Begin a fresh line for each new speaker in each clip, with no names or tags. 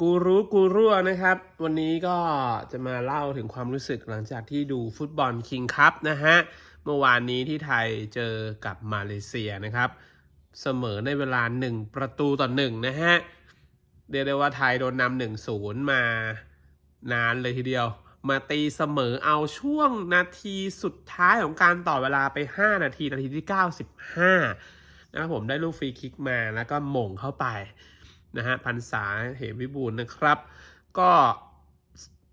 กูรู้กูรั่วนะครับ วันนี้ก็จะมาเล่าถึงความรู้สึกหลังจากที่ดูฟุตบอลคิงคัพนะฮะ เมื่อวานนี้ที่ไทยเจอกับมาเลเซียนะครับ เสมอในเวลา 1 ประตูต่อหนึ่งนะฮะ เรียกได้ว่าไทยโดนนำหนึ่งศูนย์มานานเลยทีเดียว มาตีเสมอเอาช่วงนาทีสุดท้ายของการต่อเวลาไป 5 นาทีนาทีที่ 95นะครับผมได้ลูกฟรีคิกมาแล้วก็หม่งเข้าไป นะฮะพันษาเหมวิบูลนะครับ ก็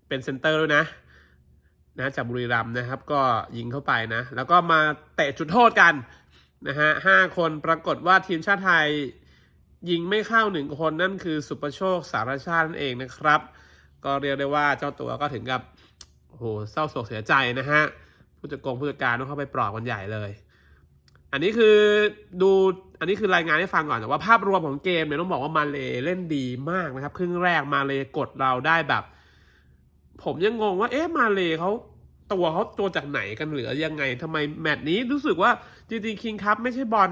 เป็นเซนเตอร์ด้วยนะนะจากบุรีรัมย์นะครับ ก็ยิงเข้าไปนะ แล้วก็มาเตะจุดโทษกันนะฮะห้าคนปรากฏว่าทีมชาติไทยยิงไม่เข้าหนึ่งคนนั่นคือสุประโชคสารชาตินั่นเองนะครับ ก็เรียกได้ว่าเจ้าตัวก็ถึงกับโอ้โหเศร้าโศกเสียใจนะฮะผู้จัดกงผู้จัดการต้องเข้าไปปลอบกันใหญ่เลย อันนี้คือดูอันนี้คือรายงานให้ฟังก่อนแต่ว่าภาพรวมของเกมเนี่ยต้องบอกว่ามาเลเล่นดีมากนะครับ ครึ่งแรกมาเลกดเราได้แบบ ผมยังงงว่า เอ๊ะมาเลเขาตัวเขาตัวจากไหนกันเหลือยังไงทำไมแมตช์นี้รู้สึกว่าจริงๆคิงคัพไม่ใช่บอล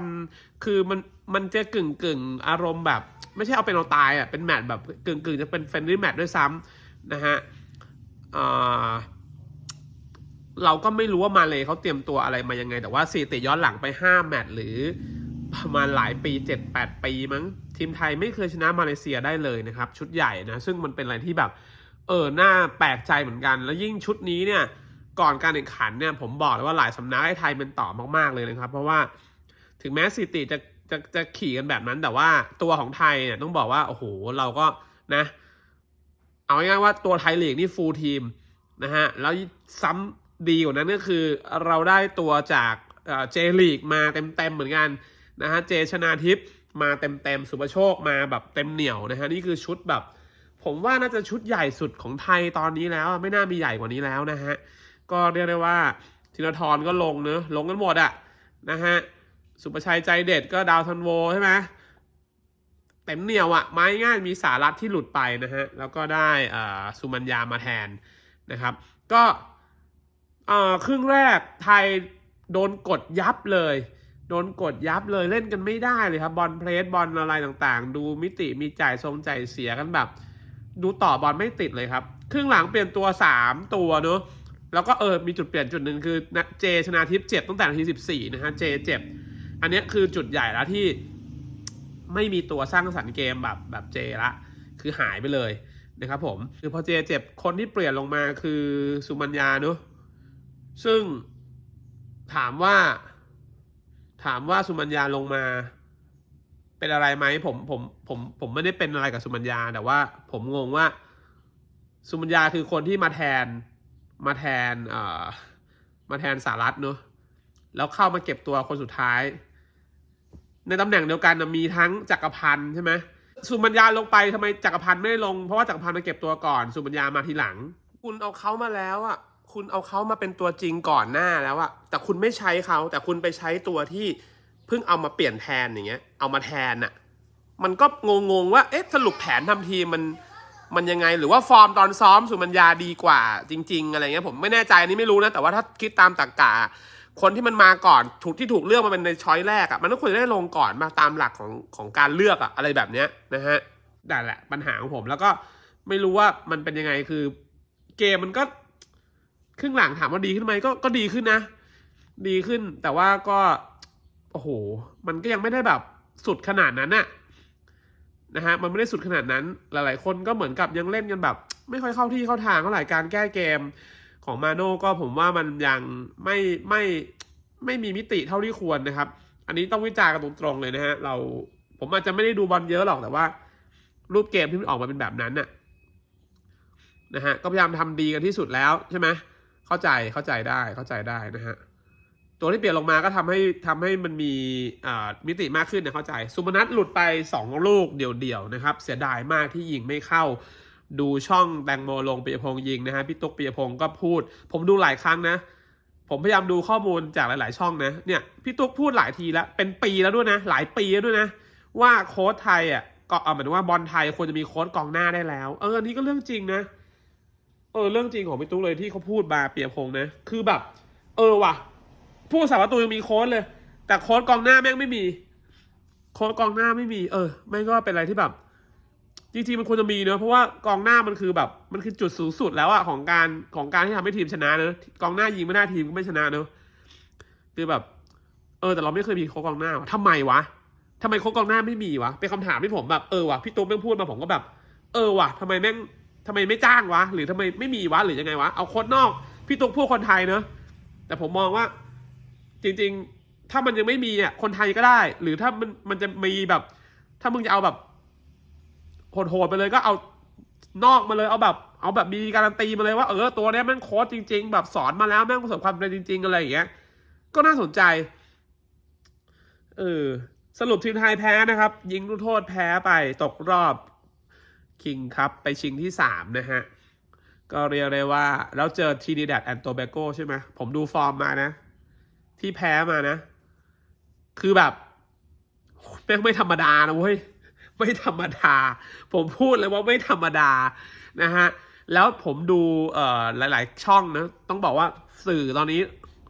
คือมันมันจะกึ่งกึ่งอารมณ์แบบ ไม่ใช่เอาเป็นเอาตายอะเป็นแมตช์แบบกึ่งกึ่งจะเป็นเฟรนลี่แมตช์ด้วยซ้ำนะฮะอ่า เราก็ไม่รู้ว่ามาเลยเขาเตรียมตัวอะไรมายังไง แต่ว่าสถิติย้อนหลังไป 5 แมตช์หรือ ประมาณหลายปี 7-8 ปีมั้ง ทีมไทยไม่เคยชนะมาเลเซียได้เลยนะครับ ชุดใหญ่นะ ซึ่งมันเป็นอะไรที่แบบ เออหน่าแปลกใจเหมือนกัน แล้วยิ่งชุดนี้เนี่ย ก่อนการแข่งขันเนี่ย ผมบอกเลยว่าหลายสำนักให้ไทยเป็นต่อมากๆเลยนะครับ เพราะว่าถึงแม้สถิติจะจะจะขี่กันแบบนั้นแต่ว่าตัวของไทยเนี่ยต้องบอกว่าโอ้โหเราก็นะ เอาง่ายๆว่าตัวไทยลีกนี่ฟูลทีมนะฮะแล้วซ้ำ ดีกว่านั้นก็คือเราได้ตัวจากเจลีกมาเต็มๆเหมือนกันนะฮะเจชนาทิพย์มาเต็มๆสุประโชคมาแบบเต็มเหนียวนะฮะนี่คือชุดแบบ ผมว่าน่าจะชุดใหญ่สุดของไทยตอนนี้แล้ว ไม่น่ามีใหญ่กว่านี้แล้วนะฮะก็เรียกได้ว่าธีรทรก็ลงเนอะลงกันหมดอะนะฮะสุประชัยใจเด็ดก็ดาวทันโวใช่ไหมเต็มเหนียวอะไม้ง่ายมีสารัตที่หลุดไปนะฮะแล้วก็ได้สุมัญญามาแทนนะครับ ก็ อ่าครึ่งแรกไทยโดนกดยับเลย โดนกดยับเลยเล่นกันไม่ได้เลยครับ บอลเพลสบอลอะไรต่างๆ ดูมิติมีจ่ายทรงใจเสียกันแบบ ดูต่อบอลไม่ติดเลยครับ ครึ่งหลังเปลี่ยนตัว 3 ตัวเนอะแล้วก็เออมีจุดเปลี่ยนจุดหนึ่งคือเจชนาทิพย์เจ็บตั้งแต่นาที14นะฮะเจเจ็บ อันนี้คือจุดใหญ่แล้วที่ไม่มีตัวสร้างสรรค์เกมแบบแบบเจละ คือหายไปเลยนะครับผม คือพอเจเจ็บคนที่เปลี่ยนลงมาคือสุมัญญาเนอะ ซึ่งถามว่า ถามว่าสุมัญญาลงมา เป็นอะไรไหมผมผมผมผมไม่ได้เป็นอะไรกับสุมัญญาแต่ว่า ผมงงว่า สุมัญญาคือคนที่มาแทนมาแทนเอ่อมาแทนสารัตเนอะแล้วเข้ามาเก็บตัวคนสุดท้าย ในตำแหน่งเดียวกันมีทั้งจักรพันธ์ใช่ไหมสุมัญญาลงไปทำไมจักรพันธ์ไม่ได้ลง เพราะว่าจักรพันธ์มาเก็บตัวก่อน สุมัญญามาทีหลัง คุณเอาเขามาแล้วอะ คุณเอาเขามาเป็นตัวจริงก่อนหน้าแล้วอะแต่คุณไม่ใช้เขาแต่คุณไปใช้ตัวที่เพิ่งเอามาเปลี่ยนแทนอย่างเงี้ย เอามาแทนอะมันก็งงๆว่าเอ๊ะสรุปแผนทำทีมมันมันยังไงหรือว่าฟอร์มตอนซ้อมสุมัญญาดีกว่า จริง ๆ อะไรเงี้ยผมไม่แน่ใจนี้ไม่รู้นะแต่ว่าถ้าคิดตามตรรกะคนที่มันมาก่อนถูกที่ถูกเลือกมาเป็นในช้อยแรกอะ่ะมันต้องควรได้ลงก่อนมาตามหลักของของการเลือกอะอะไรแบบเนี้ยนะฮะนั่นแหละปัญหาของผมแล้วก็ไม่รู้ว่ามันเป็นยังไงคือเกมมันก็ ครึ่งหลังถามว่าดีขึ้นไหมก็ก็ดีขึ้นนะ ดีขึ้น แต่ว่าก็โอ้โห มันก็ยังไม่ได้แบบสุดขนาดนั้นน่ะนะฮะมันไม่ได้สุดขนาดนั้น หลายๆ คนก็เหมือนกับยังเล่นกันแบบ ไม่ค่อยเข้าที่เข้าทางเท่าไหร่การแก้เกมของมาโน่ก็ผมว่ามันยังไม่ไม่ไม่มีมิติเท่าที่ควรนะครับ อันนี้ต้องวิจารณ์กันตรงๆเลยนะฮะเราผมอาจจะไม่ได้ดูบอลเยอะหรอกแต่ว่า รูปเกมที่มันออกมาเป็นแบบนั้นน่ะนะฮะก็พยายามทำดีกันที่สุดแล้วใช่ไหม เข้าใจเข้าใจได้เข้าใจได้นะฮะตัวที่เปลี่ยนลงมาก็ทำให้ทำให้มันมีมิติมากขึ้นนะเข้าใจสุมนัทหลุดไป 2 ลูกเดี่ยวๆนะครับ เสียดายมากที่ยิงไม่เข้า ดูช่องแตงโมลงปียพงษ์ยิงนะฮะพี่ตุ๊กปียพงษ์ก็พูด ผมดูหลายครั้งนะ ผมพยายามดูข้อมูลจากหลาย ๆ ช่องนะเนี่ยพี่ตุ๊กพูดหลายทีแล้ว เป็นปีแล้วด้วยนะ หลายปีแล้วด้วยนะ ว่าโค้ชไทยอะก็เอาหมายถึงว่าบอลไทยควรจะมีโค้ชกองหน้าได้แล้ว เออนนี้ก็เรื่องจริงนะ เออเรื่องจริงของพี่ตุ๊กเลยที่เขาพูดมาเปียพงนะ คือแบบ เออว่ะ ผู้สาประตูยังมีโค้ดเลย แต่โค้ดกองหน้าแม่งไม่มี โค้ดกองหน้าไม่มี เออแม่งก็เป็นอะไรที่แบบจจริงๆมันควรจะมีเนอะเพราะว่ากองหน้ามันคือแบบ มันคือจุดสูงสุดแล้วอะของการของการที่ทำให้ทีมชนะเนอะกองหน้ายิงไม่ได้ทีมก็ไม่ชนะเนอะคือแบบ เออ แต่เราไม่เคยมีโค้ชกองหน้าวะทำไมวะทำไมโค้ชกองหน้าไม่มีวะเป็นคำถามที่ผมแบบเออวะพี่ตุ๊กแม่งพูดมาผมก็แบบ เออวะทำไมแม่ง ทำไมไม่จ้างวะ หรือทำไมไม่มีวะหรือยังไงวะเอาโค้ชนอก พี่ตุ๊กพูดคนไทยเนอะแต่ผมมองว่า จริง ๆ ถ้ามันยังไม่มีอะคนไทยก็ได้ หรือถ้ามันมันจะมีแบบ ถ้ามึงจะเอาแบบโหดๆไปเลยก็เอานอกมาเลยเอาแบบ เอาแบบมีการันตีมาเลยว่าเออตัวเนี้ยแม่งโค้ชจริง ๆ แบบสอนมาแล้วแม่งประสบความสำเร็จจริง ๆ อะไรอย่างเงี้ย ก็น่าสนใจ เออสรุปทีมไทยแพ้นะครับ ยิงลูกโทษแพ้ไปตกรอบ คิงครับไปชิงที่สามนะฮะ ก็เรียกได้ว่าแล้วเจอทีดีแดดแอนโตเบโกใช่ไหมผมดูฟอร์มมานะ ที่แพ้มานะ คือแบบแม่งไม่ธรรมดานะเว้ย ไม่ธรรมดา ผมพูดเลยว่าไม่ธรรมดานะฮะ แล้วผมดูเอ่อหลาย ๆ ช่องนะ ต้องบอกว่าสื่อตอนนี้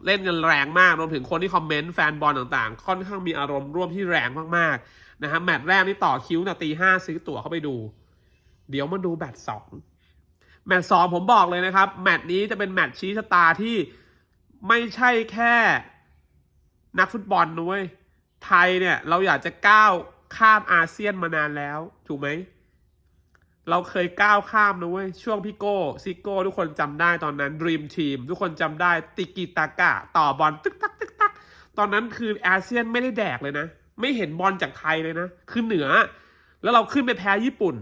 เล่นกันแรงมาก รวมถึงคนที่คอมเมนต์แฟนบอลต่างๆ ค่อนข้างมีอารมณ์ร่วมที่แรงมาก ๆ นะฮะ แมตช์แรกนี่ต่อคิวนะตีห้าซื้อตั๋วเข้าไปดู เดี๋ยวมาดูแมตช์สองแมตช์สองผมบอกเลยนะครับ แมตช์นี้จะเป็นแมตช์ชี้ชะตาที่ไม่ใช่แค่นักฟุตบอลนะเว้ยไทยเนี่ย เราอยากจะก้าวข้ามอาเซียนมานานแล้ว ถูกไหม เราเคยก้าวข้ามนะเว้ย ช่วงพี่โก้ซิโก้ ทุกคนจำได้ตอนนั้นด e ีมทีมทุกคนจำได้ติกิตากะ ต่อบอลตึกตักตึกตักตอนนั้นคืออาเซียนไม่ได้แดกเลยนะ ไม่เห็นบอลจากไทยเลยนะ คือเหนือ แล้วเราขึ้นไปแพ้ญี่ปุ่น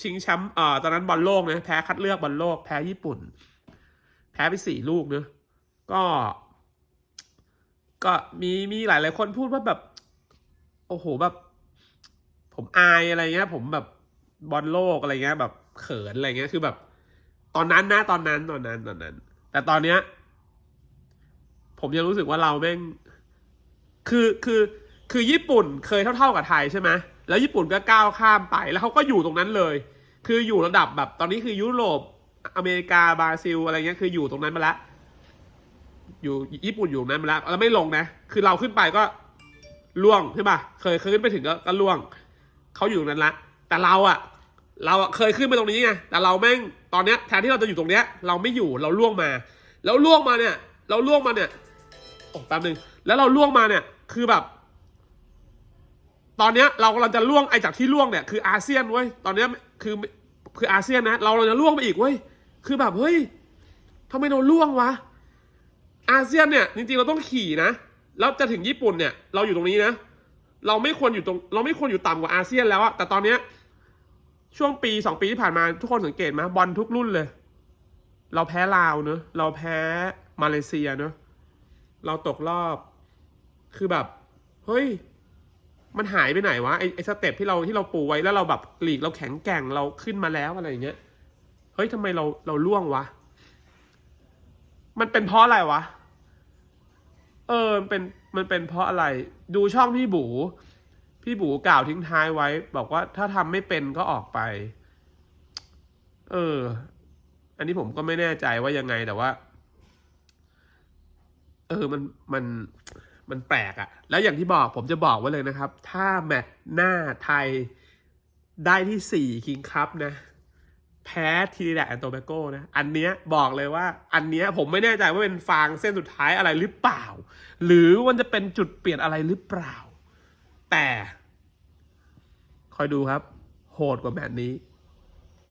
ชิงแชมป์เอ่อตอนนั้นบอลโลกนะแพ้คัดเลือกบอลโลกแพ้ญี่ปุ่น แพ้ไปสี่ลูกเนะก็ ก็มีมีหลายหลายๆคนพูดว่าแบบ โอ้โหแบบ ผมอายอะไรเงี้ย ผมแบบบอลโลกอะไรเงี้ย แบบเขินอะไรเงี้ยคือแบบ ตอนนั้นนะตอนนั้นตอนนั้นตอนนั้น แต่ตอนเนี้ย ผมยังรู้สึกว่าเราแม่งคือคือคือญี่ปุ่นเคยเท่า ๆกับไทยใช่ไหม แล้วญี่ปุ่นก็ก้าวข้ามไป แล้วเขาก็อยู่ตรงนั้นเลย คืออยู่ระดับแบบตอนนี้คือยุโรปอเมริกาบราซิลอะไรเงี้ยคืออยู่ตรงนั้นมาแล้วอยู่ญี่ปุ่นอยู่นั้นมาแล้วแล้วไม่ลงนะ คือเราขึ้นไปก็ล่วงใช่ป่ะเคยเคยขึ้นไปถึงก็ก็ล่วงเขาอยู่ตรงนั้นละแต่เราอะเราอะเคยขึ้นไปตรงนี้ไงแต่เราแม่งตอนเนี้ยแทนที่เราจะอยู่ตรงเนี้ย เราไม่อยู่เราล่วงมา แล้วล่วงมาเนี่ย เราล่วงมาเนี่ยโอ้แป๊บนึงแล้วเราล่วงมาเนี่ย คือแบบ ตอนนี้เรากำลังจะล่วงไอจากที่ล่วงเนี่ยคืออาเซียนเว้ยตอนนี้คือคืออาเซียนนะ เราเราจะล่วงไปอีกเว้ยคือแบบเฮ้ยทำไมเราล่วงวะอาเซียนเนี่ยจริงๆเราต้องขี่นะแล้วจะถึงญี่ปุ่นเนี่ย เราอยู่ตรงนี้นะ เราไม่ควรอยู่ตรง เราไม่ควรอยู่ต่ำกว่าอาเซียนแล้วอะแต่ตอนเนี้ย ช่วงปีสองปีที่ผ่านมาทุกคนสังเกตไหมบอลทุกรุ่นเลย เราแพ้ลาวเนอะเราแพ้มาเลเซียเนอะเราตกรอบ คือแบบ เฮ้ย มันหายไปไหนวะไอไอสเต็ปที่เราที่เราปูไว้แล้วเราแบบหลีกเราแข็งแกร่งเราขึ้นมาแล้วอะไรอย่างเงี้ยเฮ้ยทำไมเราเราล่วงวะ มันเป็นเพราะอะไรวะ เออมันเป็นมันเป็นเพราะอะไร ดูช่องพี่บูพี่บูกล่าวทิ้งท้ายไว้ บอกว่าถ้าทำไม่เป็นก็ออกไป เออ อันนี้ผมก็ไม่แน่ใจว่ายังไงแต่ว่า เออมันมัน มันแปลกอะแล้วอย่างที่บอกผมจะบอกไว้เลยนะครับ ถ้าแมตช์หน้าไทยได้ที่สี่คิงคัพนะ แพ้ทีแดแอนโตเบโกนะ อันเนี้ยบอกเลยว่า อันเนี้ยผมไม่แน่ใจว่าเป็นฟางเส้นสุดท้ายอะไรหรือเปล่า หรือมันจะเป็นจุดเปลี่ยนอะไรหรือเปล่า แต่ คอยดูครับ โหดกว่าแบบนี้